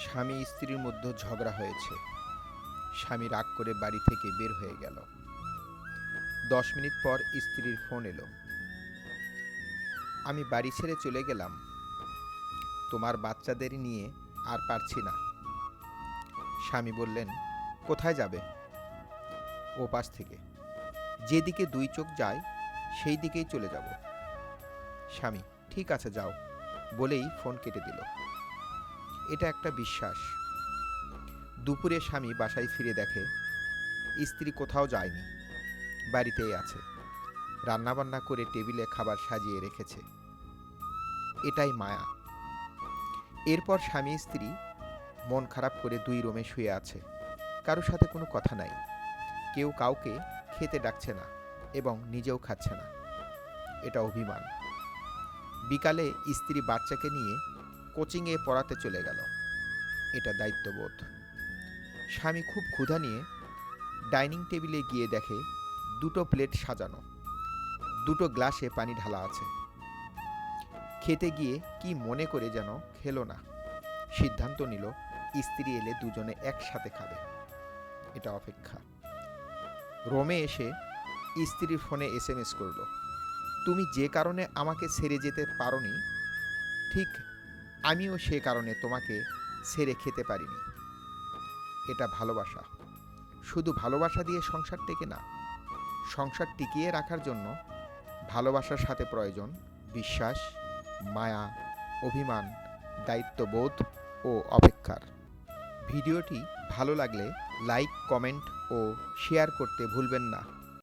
স্বামী স্ত্রীর মধ্যে ঝগড়া হয়েছে। স্বামী রাগ করে বাড়ি থেকে বের হয়ে গেল। দশ মিনিট পর স্ত্রীর ফোন এলো। আমি বাড়ি ছেড়ে চলে গেলাম। তোমার বাচ্চাদের নিয়ে আর পারছি না। স্বামী বললেন, কোথায় যাবে? ও পাশ থেকে। যেদিকে দুই চোখ যায়, সেই দিকেই চলে যাব। স্বামী, ঠিক আছে, যাও। বলেই ফোন কেটে দিল। এটা একটা বিশ্বাস। দুপুরে স্বামী বাসায় ফিরে দেখে, স্ত্রী কোথাও যায়নি, বাড়িতেই আছে। রান্নাবান্না করে টেবিলে খাবার সাজিয়ে রেখেছে। এটাই মায়া। এরপর স্বামী, স্ত্রী মন খারাপ করে দুই রোমে শুয়ে আছে। কারোর সাথে কোনো কথা নাই। কেউ কাউকে খেতে ডাকছে না এবং নিজেও খাচ্ছে না। এটা অভিমান। বিকালে স্ত্রী বাচ্চাকে নিয়ে কোচিংয়ে পড়াতে চলে গেল। এটা দায়িত্ববোধ। স্বামী খুব ক্ষুধা নিয়ে ডাইনিং টেবিলে গিয়ে দেখে দুটো প্লেট সাজানো। দুটো গ্লাসে পানি ঢালা আছে। খেতে গিয়ে কি মনে করে যেন খেলো না। সিদ্ধান্ত নিল, স্ত্রী এলে দুজনে একসাথে খাবে। এটা অপেক্ষা। রোমে এসে স্ত্রীর ফোনে এস এম এস করল, তুমি যে কারণে আমাকে ছেড়ে যেতে পারোনি, ঠিক আমিও সে কারণে তোমাকে ছেড়ে খেতে পারিনি। এটা ভালোবাসা। শুধু ভালোবাসা দিয়ে সংসার টেকে না, সংসার টিকিয়ে রাখার জন্য ভালোবাসার সাথে প্রয়োজন বিশ্বাস, মায়া, অভিমান, দায়িত্ববোধ ও অপেক্ষার। ভিডিওটি ভালো লাগলে লাইক, কমেন্ট ও শেয়ার করতে ভুলবেন না।